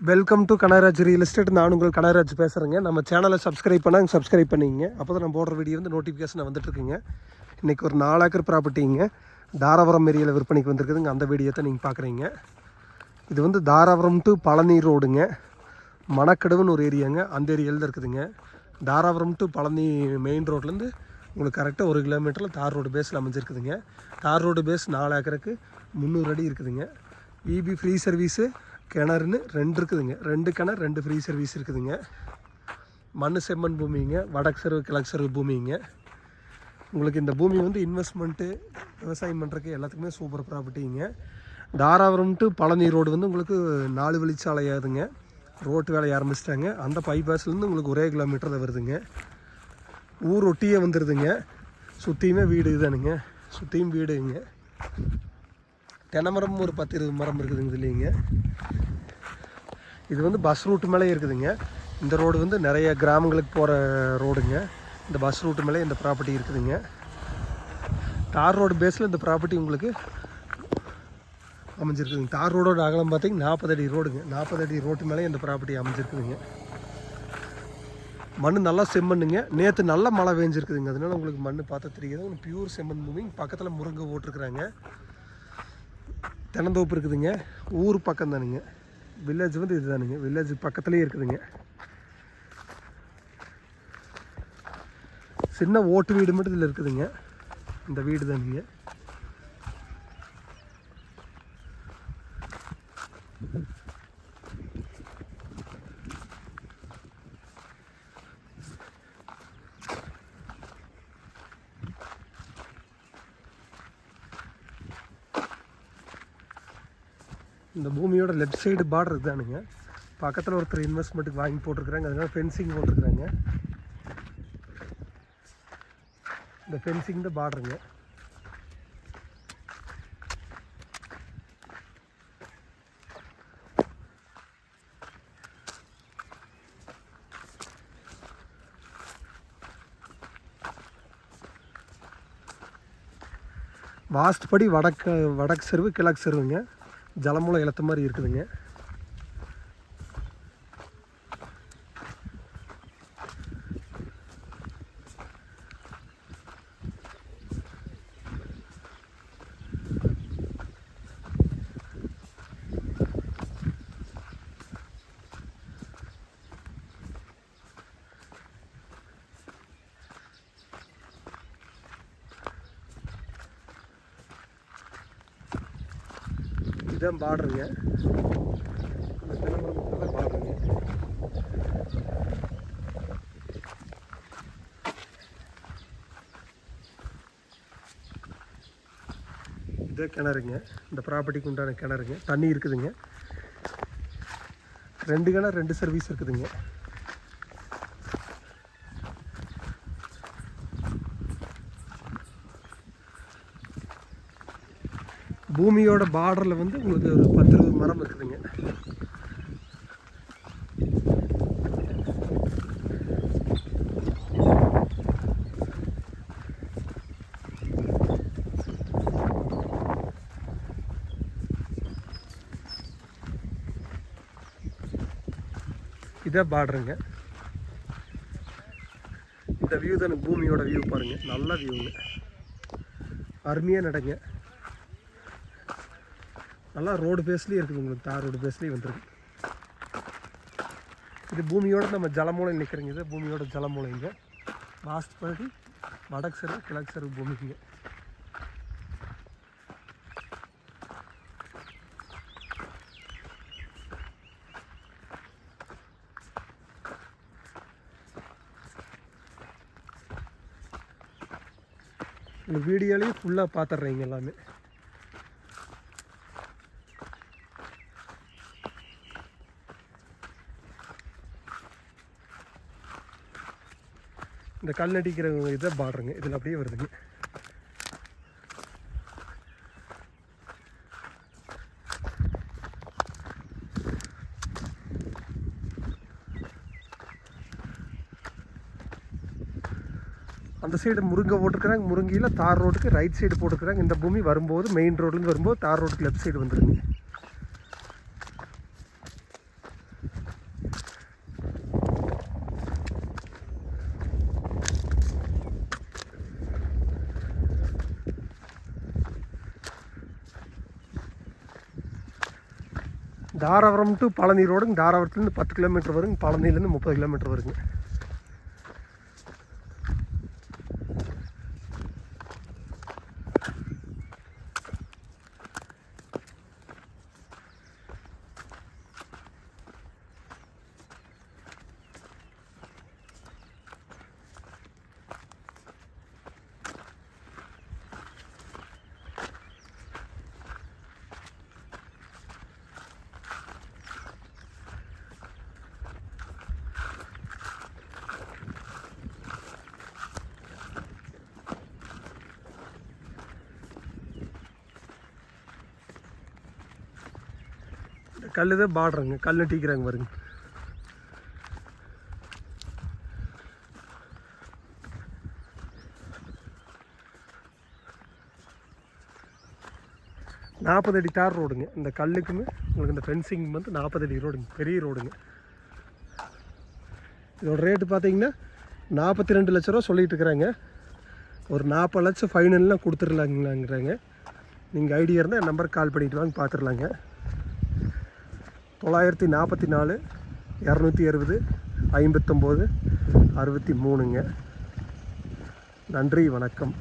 Welcome to Kanagaraj real estate நான் உங்கள் கனகராஜ் பேசுகிறேங்க நம்ம சேனலை சப்ஸ்கிரைப் பண்ணாங்க சப்ஸ்கிரைப் பண்ணிங்க அப்போ தான் நம்ம போடுற வீடியோ வந்து நோட்டிஃபிகேஷன் வந்துட்டுருக்குங்க இன்றைக்கி ஒரு நாலு ஏக்கர் ப்ராப்பர்ட்டிங்க தாராபுரம் ஏரியாவில் விற்பனைக்கு வந்திருக்குதுங்க. அந்த வீடியோ தான் நீங்கள் பார்க்குறீங்க இது வந்து தாராபுரம் டு பழனி ரோடுங்க மணக்கடுவுன்னு ஒரு ஏரியாங்க. அந்த ஏரியாவில் தான் இருக்குதுங்க. தாராபுரம் டு பழனி மெயின் ரோட்லேருந்து உங்களுக்கு கரெக்டாக ஒரு கிலோமீட்டரில் தார் ரோடு பேஸில் அமைஞ்சிருக்குதுங்க. தார் ரோடு பேஸ் நாலு ஏக்கருக்கு முந்நூறு அடி இருக்குதுங்க. இபி ஃப்ரீ சர்வீஸு கிணறுன்னு ரெண்டு இருக்குதுங்க. ரெண்டு கிணறு ரெண்டு ஃப்ரீ சர்வீஸ் இருக்குதுங்க. மண் செம்மண் பூமிங்க வடக்கு சர்வு கிழக்கு சர்வு பூமிங்க. உங்களுக்கு இந்த பூமி வந்து இன்வெஸ்ட்மெண்ட்டு விவசாயம் பண்ணுறக்கு எல்லாத்துக்குமே சூப்பர் ப்ராப்பர்ட்டிங்க தாராபுரம் டு பழனி ரோடு வந்து உங்களுக்கு நாலு வழிச்சாலையாதுங்க ரோட்டு வேலையை ஆரம்பிச்சிட்டாங்க. அந்த பைபாஸ்லேருந்து உங்களுக்கு ஒரே கிலோமீட்டர் தான் வருதுங்க. ஊர் ஒட்டியே வந்துடுதுங்க சுற்றியுமே வீடு இதுதானுங்க. சுற்றியும் வீடுங்க. தென்னை ஒரு பத்து இருபது மரம் இருக்குதுங்க இல்லைங்க இது வந்து பஸ் ரூட்டு மேலே இருக்குதுங்க. இந்த ரோடு வந்து நிறைய கிராமங்களுக்கு போகிற ரோடுங்க இந்த பஸ் ரூட்டு மேலே இந்த ப்ராப்பர்ட்டி இருக்குதுங்க. தார் ரோடு பேஸில் இந்த ப்ராப்பர்ட்டி உங்களுக்கு அமைஞ்சிருக்குதுங்க. தார் ரோடோட அகலம் பார்த்தீங்கன்னா நாற்பது அடி ரோடுங்க நாற்பது அடி ரோட்டு மேலே இந்த ப்ராப்பர்ட்டி அமைஞ்சிருக்குதுங்க. மண் நல்லா செம்மண்ணுங்க. நேற்று நல்லா மழை பெஞ்சிருக்குதுங்க. அதனால உங்களுக்கு மண் பார்த்தா தெரியுது. பியூர் செம்மண் பூமி. பக்கத்தில் முருங்கை போட்டிருக்குறாங்க. தென்னந்தோப்பு இருக்குதுங்க. ஊர் பக்கம் தானுங்க. வில்லேஜ் வந்து இதுதானுங்க. வில்லேஜ் பக்கத்துலேயே இருக்குதுங்க. சின்ன ஓட்டு வீடு மட்டும் இதில் இருக்குதுங்க. இந்த வீடு தானுங்க. இந்த பூமியோட லெஃப்ட் சைடு பார்டர் தானுங்க பக்கத்தில் ஒருத்தர் இன்வெஸ்ட்மெண்ட்டுக்கு வாங்கி போட்டிருக்கிறாங்க. அதனால ஃபென்சிங் போட்டிருக்கிறாங்க. இந்த ஃபென்சிங் தான் பார்டருங்க வாஸ்ட் படி வடக்கு வடக்கு செருவு கிழக்கு செருவுங்க. ஜலமூலம் இழுத்த மாதிரி இருக்குதுங்க. இதுதான் பார்டருங்க இந்த தென்னமரம் தான் பார்டருங்க இதே கிணறுங்க. இந்த ப்ராப்பர்ட்டிக்கு உண்டான கிணறுங்க. தண்ணி இருக்குதுங்க. ரெண்டு கிணறு ரெண்டு சர்வீஸ் இருக்குதுங்க. பூமியோட பார்டரில் வந்து உங்களுக்கு ஒரு பத்து இருபது மரம் இருக்குதுங்க. இதை பார்டருங்க இந்த வியூ தான் பூமியோட வியூ பாருங்க. நல்ல வியூங்க அருமையாக நடங்க நல்லா ரோடு பேஸ்லேயே இருக்குது உங்களுக்கு தார் ரோடு பேஸ்லேயே வந்துருக்கு. இது பூமியோட நம்ம ஜலமூலை நிற்கிறீங்க இது பூமியோட ஜலமூலைங்க வாஸ்து பகுதி வடக்கு செருவு கிழக்கு செருவு பூமிக்குங்க இந்த வீடியோலேயும் ஃபுல்லாக பார்த்துட்றீங்க எல்லாமே. இந்த கல் அடிக்கிறவங்க இதை பாடுறேங்க. இதில் அப்படியே வருதுங்க. அந்த சைடு முருங்கை போட்டிருக்கிறாங்க முருங்கையில் தார் ரோட்டுக்கு ரைட் சைடு போட்டுக்கிறாங்க இந்த பூமி வரும்போது மெயின் ரோட்லேருந்து வரும்போது தார் ரோட்டுக்கு லெஃப்ட் சைடு வந்துருங்க. தாராபுரம் டு பழனி ரோடுங்க தாராபுரத்துலேருந்து பத்து கிலோமீட்டர் வருங்க பழனிலேருந்து முப்பது கிலோமீட்டர் வருங்க. கல் தான் பாடுறேங்க கல் டீக்கிறாங்க பாருங்க. நாற்பது அடி தார் ரோடுங்க. இந்த கல்லுக்குமே உங்களுக்கு இந்த ஃபென்சிங் வந்து நாற்பது அடி ரோடுங்க. பெரிய ரோடுங்க. இதோட ரேட்டு பார்த்தீங்கன்னா நாற்பத்தி ரெண்டு லட்ச ரூபா சொல்லிகிட்டு இருக்கிறாங்க. ஒரு நாற்பது லட்சம் ஃபைனல்லாம் கொடுத்துடலாங்களாங்கிறாங்க. நீங்கள் ஐடியா இருந்தால் என் நம்பருக்கு கால் பண்ணிட்டு வாங்க பார்த்துடலாங்க. தொள்ளாயிரத்தி நாற்பத்தி நாலு இரநூத்தி அறுபது ஐம்பத்தொம்போது அறுபத்தி மூணுங்க. நன்றி வணக்கம்.